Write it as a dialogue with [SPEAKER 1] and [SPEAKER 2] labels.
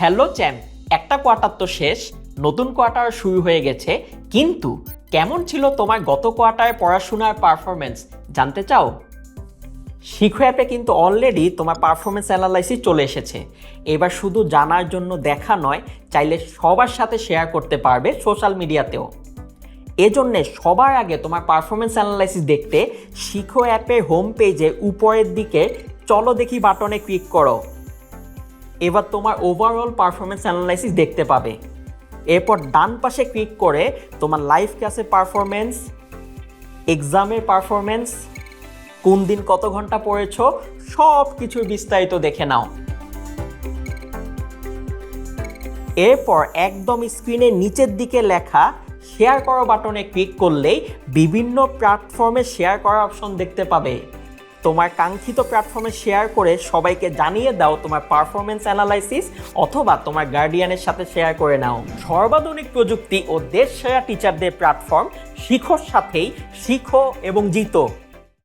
[SPEAKER 1] Hello champ, একটা quarter তো শেষ, নতুন কোয়ার্টার শুরু হয়ে গেছে, কিন্তু কেমন ছিল তোমার গত কোয়ার্টারে পড়াশোনার পারফরমেন্স জানতে চাও? শিখো অ্যাপে কিন্তু অলরেডি তোমার পারফরমেন্স অ্যানালাইসিস চলে এসেছে। এবার শুধু জানার জন্য দেখা নয়, চাইলে সবার সাথে শেয়ার করতে পারবে সোশ্যাল মিডিয়াতেও এজন্যে সবার আগে তোমার পারফরমেন্স অ্যানালাইসিস দেখতে শিখো অ্যাপের হোম পেজে উপরের দিকে চলো দেখি বাটনে ক্লিক করো। এবার তোমার ওভারঅল পারফরমেন্স অ্যানালাইসিস দেখতে পাবে। এরপর ডান পাশে ক্লিক করে তোমার লাইভ ক্লাসের পারফরমেন্স এক্সামের পারফরমেন্স কোন দিন কত ঘণ্টা পড়েছ সব কিছুর বিস্তারিত দেখে নাও। এরপর একদম স্ক্রিনের নিচের দিকে লেখা শেয়ার করা বাটনে ক্লিক করলেই বিভিন্ন প্ল্যাটফর্মে শেয়ার করার অপশন দেখতে পাবে। তোমার কাঙ্ক্ষিত প্ল্যাটফর্মে শেয়ার করে সবাইকে জানিয়ে দাও তোমার পারফরমেন্স অ্যানালাইসিস অথবা তোমার গার্ডিয়ানের সাথে শেয়ার করে নাও। সর্বাধুনিক প্রযুক্তি ও দেশ সেরা টিচারদের প্ল্যাটফর্ম শিখোর সাথেই শিখো এবং জিতো।